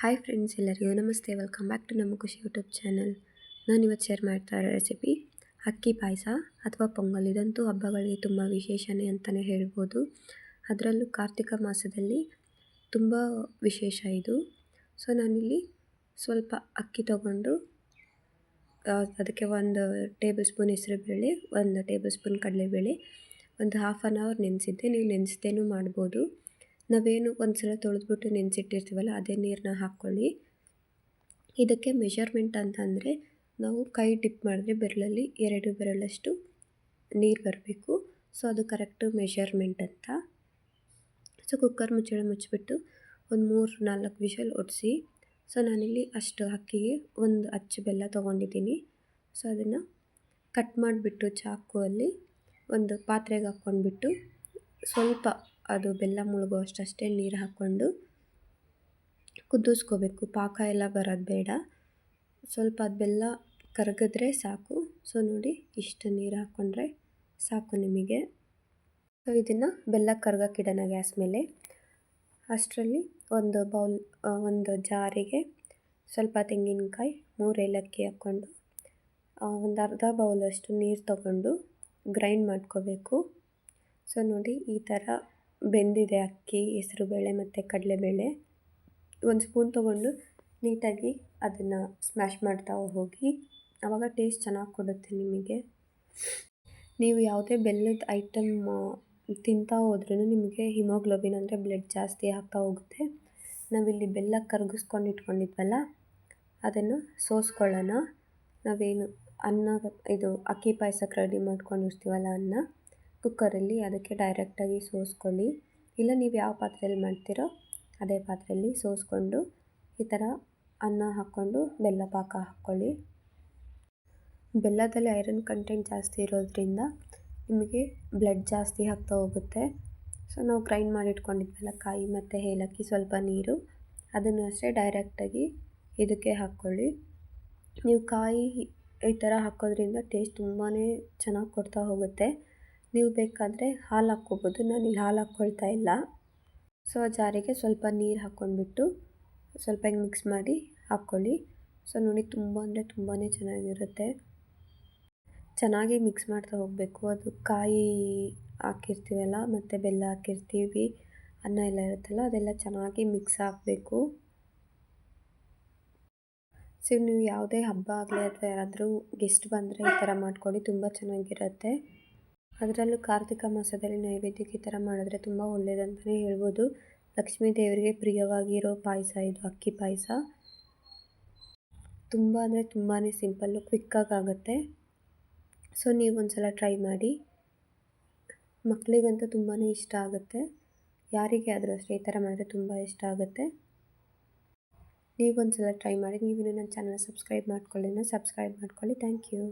Hi friends ಎಲ್ಲರಿಗೂ ನಮಸ್ತೆ. Welcome back to ನಮ್ಮ ಖುಷಿ ಯೂಟ್ಯೂಬ್ ಚಾನಲ್ ನಾನು ಇವತ್ತು ಶೇರ್ ಮಾಡ್ತಾ ಇರೋ ರೆಸಿಪಿ ಅಕ್ಕಿ ಪಾಯಸ ಅಥವಾ ಪೊಂಗಲ್. ಇದಂತೂ ಹಬ್ಬಗಳಿಗೆ ತುಂಬ ವಿಶೇಷನೇ ಅಂತಲೇ ಹೇಳ್ಬೋದು. ಅದರಲ್ಲೂ ಕಾರ್ತಿಕ ಮಾಸದಲ್ಲಿ ತುಂಬ ವಿಶೇಷ ಇದು. ಸೊ ನಾನಿಲ್ಲಿ ಸ್ವಲ್ಪ ಅಕ್ಕಿ ತಗೊಂಡು ಅದಕ್ಕೆ ಒಂದು ಟೇಬಲ್ ಸ್ಪೂನ್ ಹೆಸರುಬೇಳೆ, ಒಂದು ಟೇಬಲ್ ಸ್ಪೂನ್ ಕಡಲೆಬೇಳೆ, ಒಂದು ಹಾಫ್ ಆನ್ ಅವರ್ ನೆನೆಸಿದ್ದೆ. ನೀವು ನೆನೆಸ್ದೇನೂ ಮಾಡ್ಬೋದು. ನಾವೇನು ಒಂದು ಸಲ ತೊಳೆದ್ಬಿಟ್ಟು ನೆನೆಸಿಟ್ಟಿರ್ತೀವಲ್ಲ ಅದೇ ನೀರನ್ನ ಹಾಕ್ಕೊಳ್ಳಿ. ಇದಕ್ಕೆ ಮೆಷರ್ಮೆಂಟ್ ಅಂತಂದರೆ ನಾವು ಕೈ ಡಿಪ್ ಮಾಡಿದ್ರೆ ಬೆರಳಲ್ಲಿ ಎರಡು ಬೆರಳಷ್ಟು ನೀರು ಬರಬೇಕು. ಸೊ ಅದು ಕರೆಕ್ಟು ಮೆಷರ್ಮೆಂಟ್ ಅಂತ. ಸೊ ಕುಕ್ಕರ್ ಮುಚ್ಚಳ ಮುಚ್ಚಿಬಿಟ್ಟು ಒಂದು ಮೂರು ನಾಲ್ಕು ವಿಷಲ್ ಒಡಿಸಿ. ಸೊ ನಾನಿಲ್ಲಿ ಅಷ್ಟು ಅಕ್ಕಿಗೆ ಒಂದು ಅಚ್ಚು ಬೆಲ್ಲ ತೊಗೊಂಡಿದ್ದೀನಿ. ಸೊ ಅದನ್ನು ಕಟ್ ಮಾಡಿಬಿಟ್ಟು ಚಾಕುವಲ್ಲಿ ಒಂದು ಪಾತ್ರೆಗೆ ಹಾಕ್ಕೊಂಡ್ಬಿಟ್ಟು ಸ್ವಲ್ಪ ಅದು ಬೆಲ್ಲ ಮುಳುಗೋ ಅಷ್ಟಷ್ಟೇ ನೀರು ಹಾಕ್ಕೊಂಡು ಕುದಿಸ್ಕೋಬೇಕು. ಪಾಕ ಎಲ್ಲ ಬರೋದು ಬೇಡ. ಸ್ವಲ್ಪ ಅದು ಬೆಲ್ಲ ಕರಗಿದ್ರೆ ಸಾಕು. ಸೊ, ನೋಡಿ, ಇಷ್ಟು ನೀರು ಹಾಕ್ಕೊಂಡ್ರೆ ಸಾಕು ನಿಮಗೆ. ಸೊ, ಇದನ್ನು ಬೆಲ್ಲ ಕರ್ಗಕ್ಕಿಡೋಣ ಗ್ಯಾಸ್ ಮೇಲೆ. ಅಷ್ಟರಲ್ಲಿ ಒಂದು ಬೌಲ್ ಒಂದು ಜಾರಿಗೆ ಸ್ವಲ್ಪ ತೆಂಗಿನಕಾಯಿ, ಮೂರು ಏಲಕ್ಕಿ ಹಾಕ್ಕೊಂಡು ಒಂದು ಅರ್ಧ ಬೌಲಷ್ಟು ನೀರು ತಗೊಂಡು ಗ್ರೈಂಡ್ ಮಾಡ್ಕೋಬೇಕು. ಸೊ, ನೋಡಿ, ಈ ಥರ ಬೆಂದಿದೆ ಅಕ್ಕಿ ಹೆಸರುಬೇಳೆ ಮತ್ತು ಕಡಲೆಬೇಳೆ ಒಂದು ಸ್ಪೂನ್ ತೊಗೊಂಡು ನೀಟಾಗಿ ಅದನ್ನು ಸ್ಮ್ಯಾಶ್ ಮಾಡ್ತಾ ಹೋಗಿ ಆವಾಗ ಟೇಸ್ಟ್ ಚೆನ್ನಾಗಿ ಕೊಡುತ್ತೆ ನಿಮಗೆ. ನೀವು ಯಾವುದೇ ಬೆಲ್ಲದ ಐಟಮ್ ತಿಂತಾ ಹೋದ್ರೂ ನಿಮಗೆ ಹಿಮೋಗ್ಲೋಬಿನ್ ಅಂದರೆ ಬ್ಲಡ್ ಜಾಸ್ತಿ ಆಗ್ತಾ ಹೋಗುತ್ತೆ. ನಾವಿಲ್ಲಿ ಬೆಲ್ಲ ಕರಗಿಸ್ಕೊಂಡು ಇಟ್ಕೊಂಡಿದ್ವಲ್ಲ, ಅದನ್ನು ಸೋಸ್ಕೊಳ್ಳೋಣ. ನಾವೇನು ಅನ್ನ, ಇದು ಅಕ್ಕಿ ಪಾಯಸಕ್ಕೆ ರೆಡಿ ಮಾಡ್ಕೊಂಡಿರ್ತೀವಲ್ಲ ಅನ್ನ. ಕುಕ್ಕರಲ್ಲಿ ಅದಕ್ಕೆ ಡೈರೆಕ್ಟಾಗಿ ಸೋಸ್ಕೊಳ್ಳಿ. ಇಲ್ಲ, ನೀವು ಯಾವ ಪಾತ್ರೆಯಲ್ಲಿ ಮಾಡ್ತೀರೋ ಅದೇ ಪಾತ್ರೆಯಲ್ಲಿ ಸೋಸ್ಕೊಂಡು ಈ ಥರ ಅನ್ನ ಹಾಕ್ಕೊಂಡು ಬೆಲ್ಲ ಪಾಕ ಹಾಕ್ಕೊಳ್ಳಿ. ಬೆಲ್ಲದಲ್ಲಿ ಐರನ್ ಕಂಟೆಂಟ್ ಜಾಸ್ತಿ ಇರೋದ್ರಿಂದ ನಿಮಗೆ ಬ್ಲಡ್ ಜಾಸ್ತಿ ಹಾಕ್ತಾ ಹೋಗುತ್ತೆ. ಸೊ, ನಾವು ಗ್ರೈಂಡ್ ಮಾಡಿ ಇಟ್ಕೊಂಡಿದ್ವಲ್ಲ ಕಾಯಿ ಮತ್ತು ಏಲಕ್ಕಿ ಸ್ವಲ್ಪ ನೀರು, ಅದನ್ನು ಅಷ್ಟೇ ಡೈರೆಕ್ಟಾಗಿ ಇದಕ್ಕೆ ಹಾಕ್ಕೊಳ್ಳಿ. ನೀವು ಕಾಯಿ ಈ ಥರ ಹಾಕೋದ್ರಿಂದ ಟೇಸ್ಟ್ ತುಂಬಾ ಚೆನ್ನಾಗಿ ಕೊಡ್ತಾ ಹೋಗುತ್ತೆ. ನೀವು ಬೇಕಾದರೆ ಹಾಲು ಹಾಕ್ಕೋಬೋದು. ನಾನು ಇಲ್ಲಿ ಹಾಲು ಹಾಕ್ಕೊಳ್ತಾ ಇಲ್ಲ. ಸೊ ಜಾರಿಗೆ ಸ್ವಲ್ಪ ನೀರು ಹಾಕ್ಕೊಂಡ್ಬಿಟ್ಟು ಸ್ವಲ್ಪ ಹಿಂಗೆ ಮಿಕ್ಸ್ ಮಾಡಿ ಹಾಕ್ಕೊಳ್ಳಿ. ಸೊ, ನೋಡಿ ತುಂಬ ಅಂದರೆ ತುಂಬಾ ಚೆನ್ನಾಗಿರುತ್ತೆ. ಚೆನ್ನಾಗಿ ಮಿಕ್ಸ್ ಮಾಡ್ತಾ ಹೋಗಬೇಕು. ಅದು ಕಾಯಿ ಹಾಕಿರ್ತೀವಲ್ಲ, ಮತ್ತು ಬೆಲ್ಲ ಹಾಕಿರ್ತೀವಿ, ಅನ್ನ ಎಲ್ಲ ಇರುತ್ತಲ್ಲ, ಅದೆಲ್ಲ ಚೆನ್ನಾಗಿ ಮಿಕ್ಸ್ ಹಾಕಬೇಕು. ಸೊ, ನೀವು ಯಾವುದೇ ಹಬ್ಬ ಆಗಲಿ ಅಥವಾ ಯಾರಾದರೂ ಗೆಸ್ಟ್ ಬಂದರೆ ಈ ಥರ ಮಾಡ್ಕೊಳ್ಳಿ. ತುಂಬ ಚೆನ್ನಾಗಿರುತ್ತೆ. ಅದರಲ್ಲೂ ಕಾರ್ತಿಕ ಮಾಸದಲ್ಲಿ ನೈವೇದ್ಯಕ್ಕೆ ಈ ಥರ ಮಾಡಿದ್ರೆ ತುಂಬ ಒಳ್ಳೆಯದಂತಲೇ ಹೇಳ್ಬೋದು. ಲಕ್ಷ್ಮೀ ದೇವರಿಗೆ ಪ್ರಿಯವಾಗಿರೋ ಪಾಯಸ ಇದು, ಅಕ್ಕಿ ಪಾಯಸ. ತುಂಬ ಅಂದರೆ ತುಂಬಾ ಸಿಂಪಲ್ಲು, ಕ್ವಿಕ್ಕಾಗಿ ಆಗುತ್ತೆ. ಸೊ, ನೀವು ಒಂದು ಸಲ ಟ್ರೈ ಮಾಡಿ. ಮಕ್ಕಳಿಗಂತೂ ತುಂಬಾ ಇಷ್ಟ ಆಗುತ್ತೆ. ಯಾರಿಗೆ ಆದರೂ ಅಷ್ಟೇ ಈ ಥರ ಮಾಡಿದ್ರೆ ತುಂಬ ಇಷ್ಟ ಆಗುತ್ತೆ. ನೀವು ಒಂದು ಸಲ ಟ್ರೈ ಮಾಡಿ. ನೀವು ನನ್ನ ಚಾನಲ್ ಸಬ್ಸ್ಕ್ರೈಬ್ ಮಾಡ್ಕೊಳ್ಳಿ ಸಬ್ಸ್ಕ್ರೈಬ್ ಮಾಡ್ಕೊಳ್ಳಿ. Thank you.